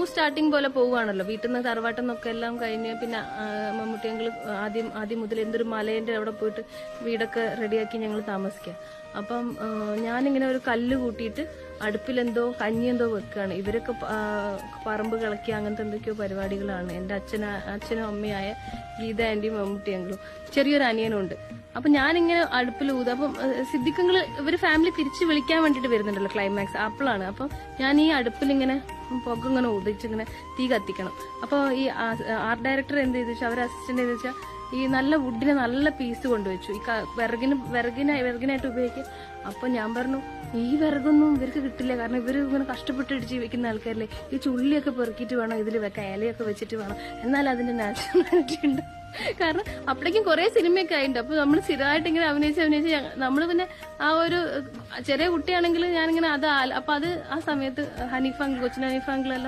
New starting പോലെ പോവുകയാണല്ലോ. വീട്ടിൽ നിന്ന് തറവാട്ടിൽ എല്ലാം കഴിഞ്ഞ് പിന്നെ ആ, മമ്മൂട്ടി ഞങ്ങൾ ആദ്യം ആദ്യം മുതൽ എന്തൊരു മലേന്റെ അവിടെ പോയിട്ട് വീടൊക്കെ റെഡിയാക്കി ഞങ്ങൾ താമസിക്കുക അപ്പം ഞാനിങ്ങനെ ഒരു കല്ല് കൂട്ടിയിട്ട് അടുപ്പിലെന്തോ കഞ്ഞി എന്തോ വെക്കുകയാണ്. ഇവരൊക്കെ പറമ്പ് കിളക്കി അങ്ങനത്തെ എന്തൊക്കെയോ പരിപാടികളാണ്. എന്റെ അച്ഛന അച്ഛനും അമ്മയായ ഗീത ആന്റിയും മമ്മൂട്ടി ചെറിയൊരു അനിയനും ഉണ്ട് അപ്പൊ ഞാനിങ്ങനെ അടുപ്പിൽ ഊത. അപ്പം സിദ്ധിക്കങ്ങൾ ഇവർ ഫാമിലി തിരിച്ച് വിളിക്കാൻ വേണ്ടിട്ട് വരുന്നുണ്ടല്ലോ ക്ലൈമാക്സ് ആപ്പിളാണ് അപ്പം ഞാൻ ഈ അടുപ്പിൽ ഇങ്ങനെ പുക ഇങ്ങനെ ഊതിച്ച് ഇങ്ങനെ തീ കത്തിക്കണം. അപ്പൊ ഈ ആർട്ട് ഡയറക്ടർ എന്ത് ചെയ്തു വെച്ചാൽ അസിസ്റ്റന്റ് ചെയ്തു വെച്ചാൽ ഈ നല്ല വുഡിന് നല്ല പീസ് കൊണ്ടുവച്ചു. ഈ വിറകിന് വിറകിന് വിറകിന വിറകിനായിട്ട് ഉപയോഗിക്കുക അപ്പൊ ഞാൻ പറഞ്ഞു ഈ വിറകൊന്നും ഇവർക്ക് കിട്ടില്ല. കാരണം ഇവർ ഇങ്ങനെ കഷ്ടപ്പെട്ട് ജീവിക്കുന്ന ആൾക്കാരല്ലേ. ഈ ചുള്ളിയൊക്കെ പെറുക്കിട്ട് വേണം ഇതിൽ വെക്കാൻ ഇലയൊക്കെ വെച്ചിട്ട് വേണം. എന്നാൽ അതിന്റെ നാച്ചുറാലിറ്റി ഉണ്ട്. കാരണം അപ്പോഴേക്കും കുറെ സിനിമയൊക്കെ ആയിട്ടുണ്ട് അപ്പൊ നമ്മൾ സ്ഥിരമായിട്ട് ഇങ്ങനെ അഭിനയിച്ച് അഭിനയിച്ച് നമ്മൾ പിന്നെ ആ ഒരു ചെറിയ കുട്ടിയാണെങ്കിൽ ഞാനിങ്ങനെ അത് അപ്പൊ അത് ആ സമയത്ത് ഹനീഫാങ്കിൾ കൊച്ചിൻ ഹനീഫാങ്കിളെല്ലാം